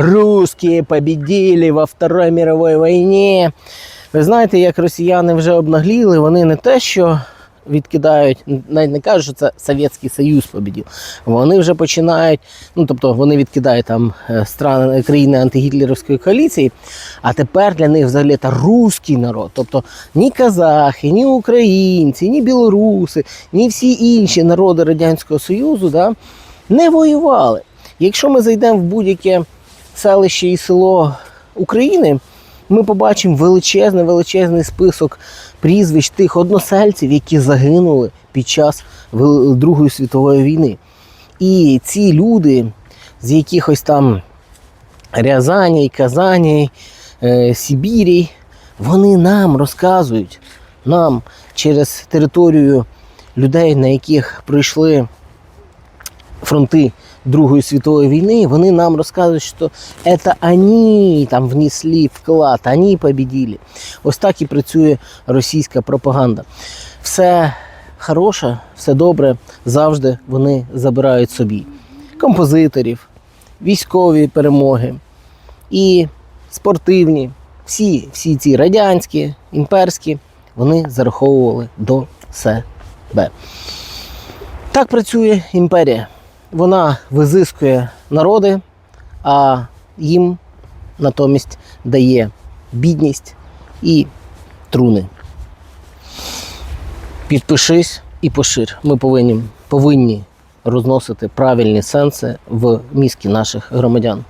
русские победили во Второй мировой війні. Ви знаєте, як росіяни вже обнагліли, вони не те, що відкидають, навіть не кажуть, що це Совєтський Союз победив. Вони вже починають, ну тобто вони відкидають там е, страни країни антигітлерівської коаліції, а тепер для них взагалі це русський народ. Тобто ні казахи, ні українці, ні білоруси, ні всі інші народи Радянського Союзу да, не воювали. Якщо ми зайдемо в будь-яке селище і село України, ми побачимо величезний величезний список прізвищ тих односельців, які загинули під час Другої світової війни. І ці люди з якихось там Рязаней, Казаней, е, Сибірі, вони нам розказують, нам через територію людей, на яких пройшли фронти Другої світової війни, вони нам розказують, що це вони там внесли вклад, вони победили. Ось так і працює російська пропаганда. Все хороше, все добре, завжди вони забирають собі. Композиторів, військові перемоги і спортивні, всі, всі ці радянські, імперські, вони зараховували до себе. Так працює імперія. Вона визискує народи, а їм натомість дає бідність і труни. Підпишись і пошир. Ми повинні, повинні розносити правильні сенси в мізки наших громадян.